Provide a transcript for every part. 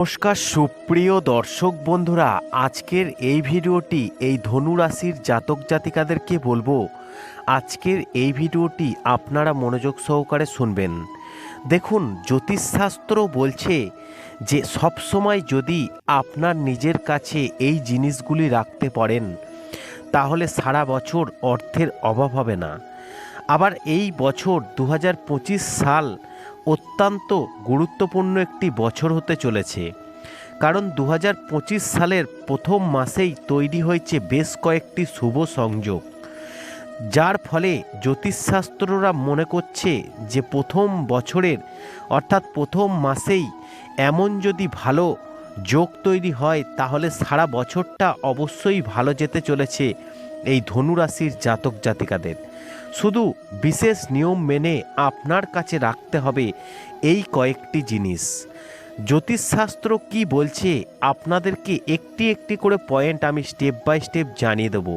নমস্কার, সুপ্রিয় দর্শক বন্ধুরা, আজকের এই ভিডিওটি এই ধনু রাশির জাতক জাতিকাদেরকে বলব, আজকের এই ভিডিওটি আপনারা মনোযোগ সহকারে শুনবেন। দেখুন, জ্যোতিষশাস্ত্র বলছে যে সবসময় যদি আপনার নিজের কাছে এই জিনিসগুলি রাখতে পারেন, তাহলে সারা বছর অর্থের অভাব হবে না। আবার এই বছর দু হাজার পঁচিশ সাল অত্যন্ত গুরুত্বপূর্ণ একটি বছর হতে চলেছে। কারণ দু হাজার পঁচিশ সালের প্রথম মাসেই তৈরি হয়েছে বেশ কয়েকটি শুভ সংযোগ। যার ফলে জ্যোতিষশাস্ত্ররা মনে করছে যে প্রথম বছরের, অর্থাৎ প্রথম মাসেই এমন যদি ভালো যোগ তৈরি হয়, তাহলে সারা বছরটা অবশ্যই ভালো যেতে চলেছে। এই ধনুরাশির জাতক জাতিকাদের। শুধু বিশেষ নিয়ম মেনে আপনার কাছে রাখতে হবে এই কয়েকটি জিনিস। জ্যোতিষশাস্ত্র কি বলছে আপনাদেরকে একটি একটি করে পয়েন্ট আমি স্টেপ বাই স্টেপ জানিয়ে দেব।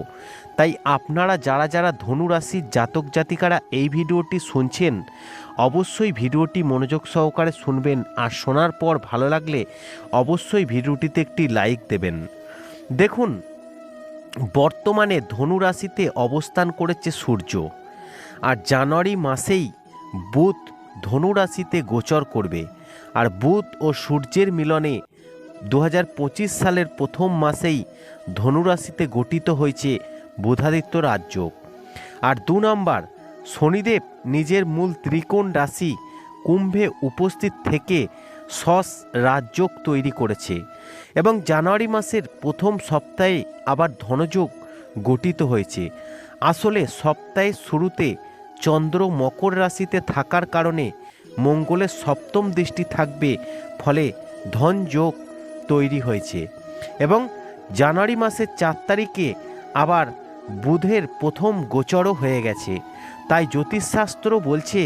তাই আপনারা যারা যারা ধনুরাশির জাতক জাতিকারা এই ভিডিওটি শুনছেন, অবশ্যই ভিডিওটি মনোযোগ সহকারে শুনবেন আর শোনার পর ভালো লাগলে অবশ্যই ভিডিওটিতে একটি লাইক দেবেন। দেখুন বর্তমানে ধনু রাশিতে অবস্থান করেছে সূর্য। আর জানুয়ারি মাসেই বুধ ধনু রাশিতে গোচর করবে। আর বুধ ও সূর্যের মিলনে দু হাজার পঁচিশ সালের প্রথম মাসেই ধনু রাশিতে গঠিত হয়েছে বুধাদিত্য রাজ্য। আর দু নম্বর, শনিদেব নিজের মূল ত্রিকোণ রাশি কুম্ভে উপস্থিত থেকে সস রাজযোগ তৈরি করেছে এবং জানুয়ারি মাসের প্রথম সপ্তাহে আবার ধনযোগ গঠিত হয়েছে। আসলে সপ্তাহের শুরুতে চন্দ্র মকর রাশিতে থাকার কারণে মঙ্গলের সপ্তম দৃষ্টি থাকবে, ফলে ধন যোগ তৈরি হয়েছে এবং জানুয়ারি মাসের চার তারিখে আবার বুধের প্রথম গোচরও হয়ে গেছে। তাই জ্যোতিষশাস্ত্র বলছে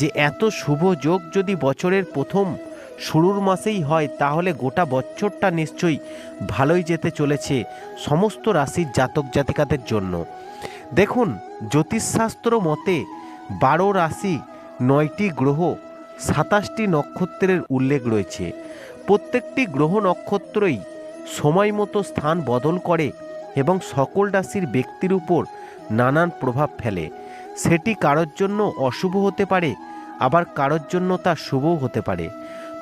যে এত শুভ যোগ যদি বছরের প্রথম শুরুর মাসেই হয়, তাহলে গোটা বছরটা নিশ্চয়ই ভালোই যেতে চলেছে সমস্ত রাশির জাতক জাতিকাদের জন্য। দেখুন, জ্যোতিষশাস্ত্র মতে বারো রাশি, নয়টি গ্রহ, সাতাশটি নক্ষত্রের উল্লেখ রয়েছে। প্রত্যেকটি গ্রহ নক্ষত্রই সময় মতো স্থান বদল করে এবং সকল রাশির ব্যক্তির উপর নানান প্রভাব ফেলে। সেটি কারোর জন্য অশুভ হতে পারে, আবার কারোর জন্য তা শুভও হতে পারে।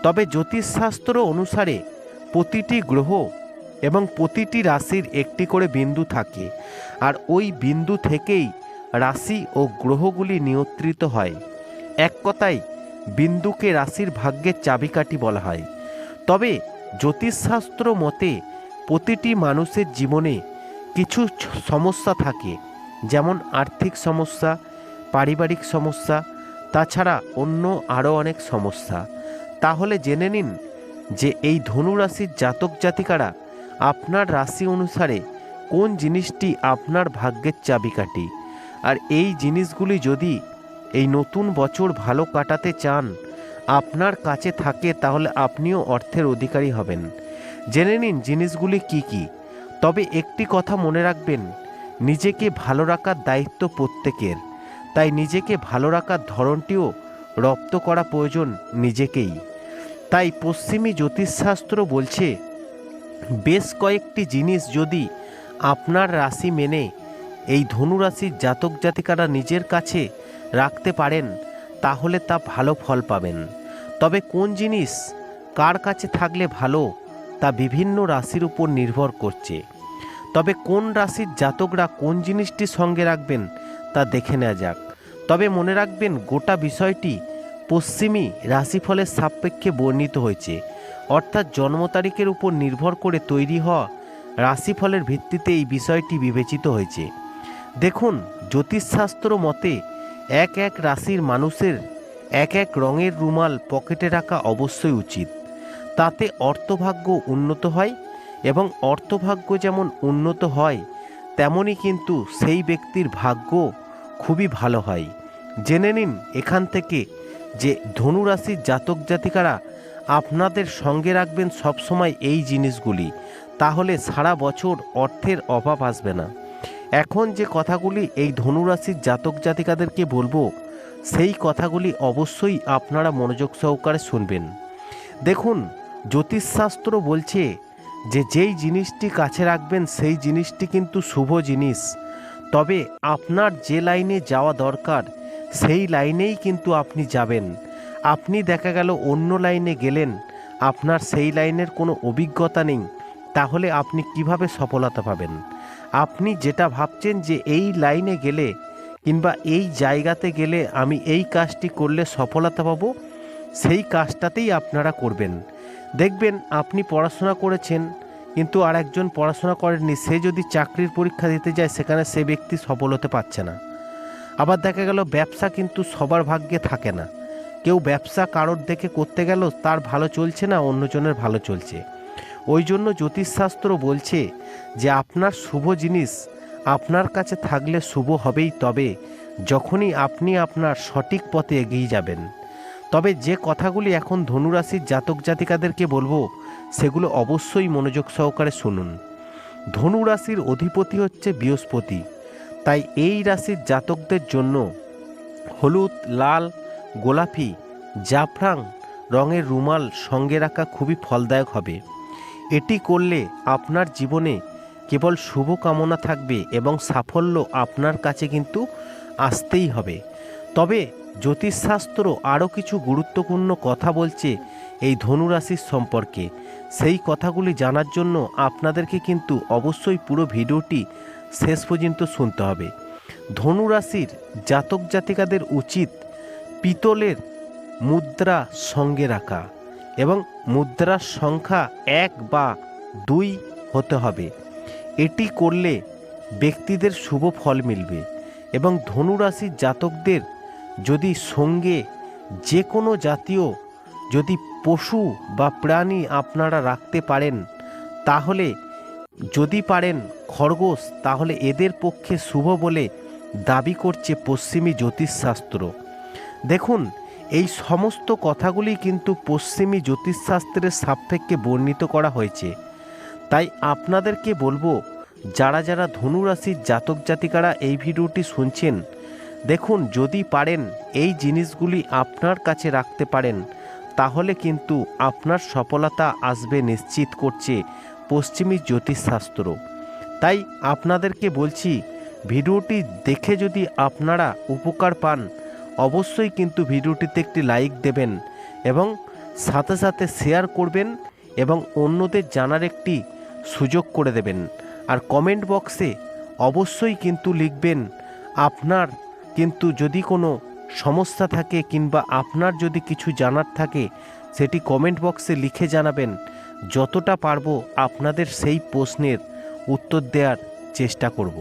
তবে জ্যোতিষশাস্ত্র অনুসারে প্রতিটি গ্রহ এবং প্রতিটি রাশির একটি করে বিন্দু থাকে, আর ওই বিন্দু থেকেই রাশি ও গ্রহগুলি নিয়ন্ত্রিত হয়। এক কথায়, বিন্দুকে রাশির ভাগ্যের চাবিকাঠি বলা হয়। তবে জ্যোতিষশাস্ত্র মতে প্রতিটি মানুষের জীবনে কিছু সমস্যা থাকে, যেমন আর্থিক সমস্যা, পারিবারিক সমস্যা, তাছাড়া অন্য আরও অনেক সমস্যা। তাহলে জেনে নিন যে এই ধনু রাশির জাতক জাতিকারা আপনার রাশি অনুসারে কোন জিনিসটি আপনার ভাগ্যের চাবিকাঠি। আর এই জিনিসগুলি যদি এই নতুন বছর ভালো কাটাতে চান, আপনার কাছে থাকে তাহলে আপনিও অর্থের অধিকারী হবেন। জেনে নিন জিনিসগুলি কি কি। তবে একটি কথা মনে রাখবেন, নিজেকে ভালো রাখার দায়িত্ব প্রত্যেকের। তাই নিজেকে ভালো রাখার ধরনটিও রপ্ত করা প্রয়োজন নিজেকেই। তাই পশ্চিমী জ্যোতিষশাস্ত্র বলছে, বেশ কয়েকটি জিনিস যদি আপনার রাশি মেনে এই ধনু রাশির জাতক জাতিকারা নিজের কাছে রাখতে পারেন, তাহলে তা ভালো ফল পাবেন। তবে কোন জিনিস কার কাছে থাকলে ভালো, তা বিভিন্ন রাশির উপর নির্ভর করছে। তবে কোন রাশির জাতকরা কোন জিনিসটি সঙ্গে রাখবেন, তা দেখে নেওয়া যাক। তবে মনে রাখবেন, গোটা বিষয়টি পশ্চিমী রাশিফলের সাপেক্ষে বর্ণিত হয়েছে। অর্থাৎ জন্ম তারিখের উপর নির্ভর করে তৈরি হওয়া রাশিফলের ভিত্তিতে এই বিষয়টি বিবেচিত হয়েছে। দেখুন, জ্যোতিষশাস্ত্র মতে এক এক রাশির মানুষের এক এক রঙের রুমাল পকেটে রাখা অবশ্যই উচিত। তাতে অর্থভাগ্য উন্নত হয় এবং অর্থভাগ্য যেমন উন্নত হয় তেমনই কিন্তু সেই ব্যক্তির ভাগ্য খুবই ভালো হয়। জেনে নিন এখান থেকে যে ধনুরাশির জাতক জাতিকারা আপনাদের সঙ্গে রাখবেন সবসময় এই জিনিসগুলি, তাহলে সারা বছর অর্থের অভাব আসবে না। এখন যে কথাগুলি এই ধনুরাশির জাতক জাতিকাদেরকে বলব, সেই কথাগুলি অবশ্যই আপনারা মনোযোগ সহকারে শুনবেন। দেখুন, জ্যোতিষশাস্ত্র বলছে যে যেই জিনিসটি কাছে রাখবেন, সেই জিনিসটি কিন্তু শুভ জিনিস। তবে আপনার যে লাইনে যাওয়া দরকার সেই লাইনেই কিন্তু আপনি যাবেন। আপনি দেখা গেল অন্য লাইনে গেলেন, আপনার সেই লাইনের কোনো অভিজ্ঞতা নেই, তাহলে আপনি কীভাবে সফলতা পাবেন? আপনি যেটা ভাবছেন যে এই লাইনে গেলে কিংবা এই জায়গাতে গেলে আমি এই কাজটি করলে সফলতা পাব, সেই কাজটাতেই আপনারা করবেন। দেখবেন আপনি পড়াশোনা করেছেন, কিন্তু আর একজন পড়াশোনা করেননি, সে যদি চাকরির পরীক্ষা দিতে যায়, সেখানে সে ব্যক্তি সফল হতে পারছে না। আবার দেখা গেল ব্যবসা কিন্তু সবার ভাগ্যে থাকে না। কেউ ব্যবসা কারোর দেখে করতে গেল, তার ভালো চলছে না, অন্যজনের ভালো চলছে। ওই জন্য জ্যোতিষশাস্ত্র বলছে যে, আপনার শুভ জিনিস আপনার কাছে থাকলে শুভ হবেই তবে যখনই আপনি আপনার সঠিক পথে এগিয়ে যাবেন। তবে যে কথাগুলি এখন ধনুরাশির জাতক জাতিকাদেরকে বলব, সেগুলো অবশ্যই মনোযোগ সহকারে শুনুন। ধনুরাশির অধিপতি হচ্ছে বৃহস্পতি। তাই এই রাশির জাতকদের জন্য হলুদ, লাল, গোলাপি, জাফরাং রঙের রুমাল সঙ্গে রাখা খুবই ফলদায়ক হবে। এটি করলে আপনার জীবনে কেবল শুভ কামনা থাকবে এবং সাফল্য আপনার কাছে কিন্তু আসতেই হবে। তবে জ্যোতিষশাস্ত্র আরও কিছু গুরুত্বপূর্ণ কথা বলছে এই ধনুরাশির সম্পর্কে। সেই কথাগুলি জানার জন্য আপনাদেরকে কিন্তু অবশ্যই পুরো ভিডিওটি শেষ পর্যন্ত শুনতে হবে। ধনুরাশির জাতক জাতিকাদের উচিত পিতলের মুদ্রা সঙ্গে রাখা এবং মুদ্রার সংখ্যা এক বা দুই হতে হবে। এটি করলে ব্যক্তিদের শুভ ফল মিলবে এবং ধনুরাশির জাতকদের যদি সঙ্গে যে কোনো জাতীয় যদি পশু বা প্রাণী আপনারা রাখতে পারেন, তাহলে যদি পারেন খরগোশ, তাহলে এদের পক্ষে শুভ বলে দাবি করছে পশ্চিমী জ্যোতিষশাস্ত্র। দেখুন, এই সমস্ত কথাগুলি কিন্তু পশ্চিমী জ্যোতিষশাস্ত্রের সাপেক্ষে বর্ণিত করা হয়েছে। তাই আপনাদেরকে বলব, যারা যারা ধনুরাশির জাতক জাতিকারা এই ভিডিওটি শুনছেন, দেখুন, যদি পারেন এই জিনিসগুলি আপনার কাছে রাখতে পারেন, তাহলে কিন্তু আপনার সফলতা আসবে নিশ্চিত করছে পশ্চিমী জ্যোতিষশাস্ত্র। তাই আপনাদেরকে বলছি, ভিডিওটি দেখে যদি আপনারা উপকার পান, অবশ্যই কিন্তু ভিডিওটিতে একটি লাইক দেবেন এবং সাথে সাথে শেয়ার করবেন এবং অন্যদের জানার একটি সুযোগ করে দেবেন। আর কমেন্ট বক্সে অবশ্যই কিন্তু লিখবেন, আপনার কিন্তু যদি কোনো সমস্যা থাকে কিংবা আপনার যদি কিছু জানার থাকে, সেটি কমেন্ট বক্সে লিখে জানাবেন। যতটা পারব আপনাদের সেই প্রশ্নের উত্তর দেওয়ার চেষ্টা করব।